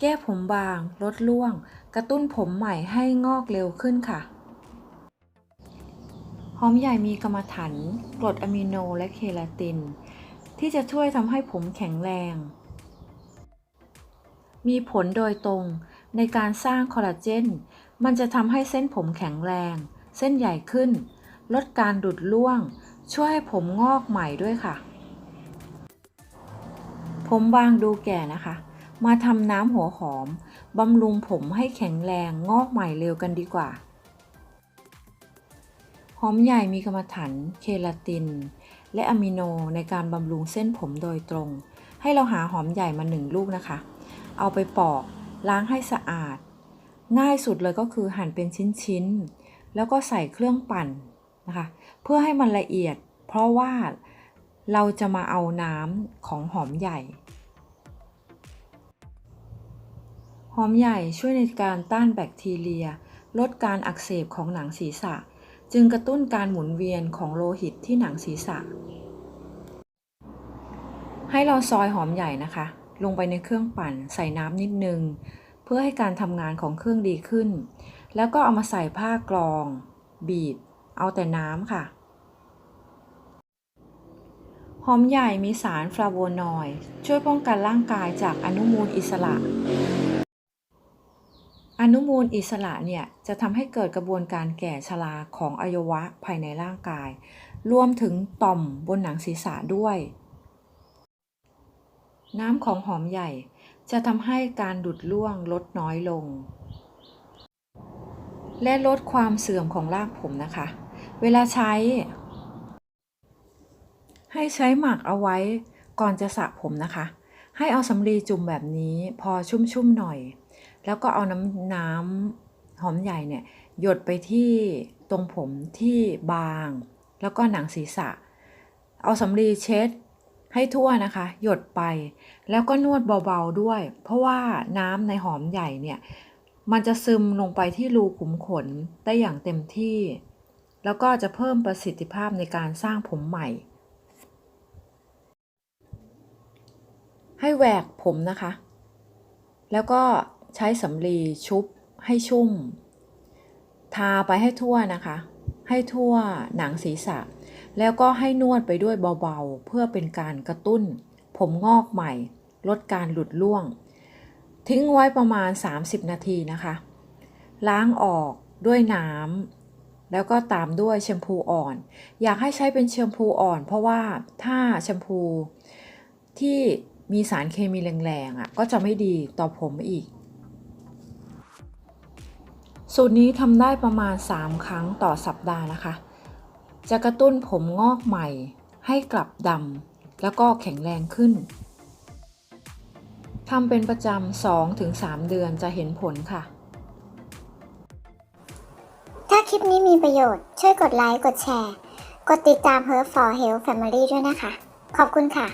แก้ผมบาง ลดร่วง กระตุ้นผมใหม่ให้งอกเร็วขึ้นค่ะหอมใหญ่มีกรรมฐานกรดอะมิโนและเคลาติน ที่จะช่วยทำให้ผมแข็งแรง มีผลโดยตรงในการสร้างคอลลาเจน มันจะทำให้เส้นผมแข็งแรง เส้นใหญ่ขึ้น ลดการดุดร่วง ช่วยให้ผมงอกใหม่ด้วยค่ะ ผมบางดูแก่นะคะ มาทำน้ำหัวหอมบำรุงผมให้แข็งแรงงอกใหม่เร็วกันดีกว่า หอมใหญ่มีกรรมฐานเคลาติน และอะมิโนในการบำรุงเส้นผมโดยตรง ให้เราหาหอมใหญ่มาหนึ่งลูกนะคะ เอาไปปอกล้างให้สะอาด ง่ายสุดเลยก็คือหั่นเป็นชิ้นๆ แล้วก็ใส่เครื่องปั่นนะคะ เพื่อให้มันละเอียด เพราะว่าเราจะมาเอาน้ำของหอมใหญ่ อมใหญ่ช่วยในการต้านแบคทีเรีย ลดการอักเสบของหนังศีรษะ จึงกระตุ้นการหมุนเวียนของโลหิตที่หนังศีรษะ ให้เราซอยหอมใหญ่นะคะ ลงไปในเครื่องปั่นใส่น้ำนิดนึง เพื่อให้การทำงานของเครื่องดีขึ้น แล้วก็เอามาใส่ผ้ากรอง บีบ เอาแต่น้ำค่ะหอมใหญ่มีสารฟลาโวนอยด์ช่วยป้องกันร่างกายจากอนุมูลอิสระ อนุมูลอิสระเนี่ยจะทำให้เกิดกระบวนการแก่ชราของอวัยวะภายในร่างกาย รวมถึงต่อมบนหนังศีรษะด้วย น้ำของหอมใหญ่ จะทำให้การดุดร่วงลดน้อยลง และลดความเสื่อมของรากผมนะคะ เวลาใช้ ให้ใช้หมักเอาไว้ก่อนจะสระผมนะคะ ให้เอาสำลีจุ่มแบบนี้พอชุ่มๆหน่อย แล้วก็เอาน้ำน้ำหอมใหญ่เนี่ยหยดไปที่ตรงผมที่บาง แล้วก็หนังศีรษะ เอาสำลีเช็ดให้ทั่วนะคะ หยดไปแล้วก็นวดเบาๆด้วย เพราะว่าน้ำในหอมใหญ่เนี่ยมันจะซึมลงไปที่รูขุมขนได้อย่างเต็มที่ แล้วก็จะเพิ่มประสิทธิภาพในการสร้างผมใหม่ ให้แหวกผมนะคะ แล้วก็ ใช้สำลีชุบให้ชุ่ม ทาไปให้ทั่วนะคะ ให้ทั่วหนังศีรษะ แล้วก็ให้นวดไปด้วยเบาๆ เพื่อเป็นการกระตุ้น ผมงอกใหม่ ลดการหลุดร่วง ทิ้งไว้ประมาณ 30 นาทีนะคะ ล้างออกด้วยน้ำแล้วก็ตามด้วยแชมพูอ่อน อยากให้ใช้เป็นแชมพูอ่อน เพราะว่าถ้าแชมพูที่มีสารเคมีแรงๆอะก็จะไม่ดีต่อผมอีก สูตรนี้ทำได้ประมาณ 3 ครั้งต่อสัปดาห์นะคะ จะกระตุ้นผมงอกใหม่ ให้กลับดำแล้วก็แข็งแรงขึ้นทำเป็นประจำ 2-3 เดือนจะเห็นผลค่ะ ถ้าคลิปนี้มีประโยชน์ ช่วยกดไลค์ กดแชร์ กดติดตาม Herb for Health Family ด้วยนะคะ ขอบคุณค่ะ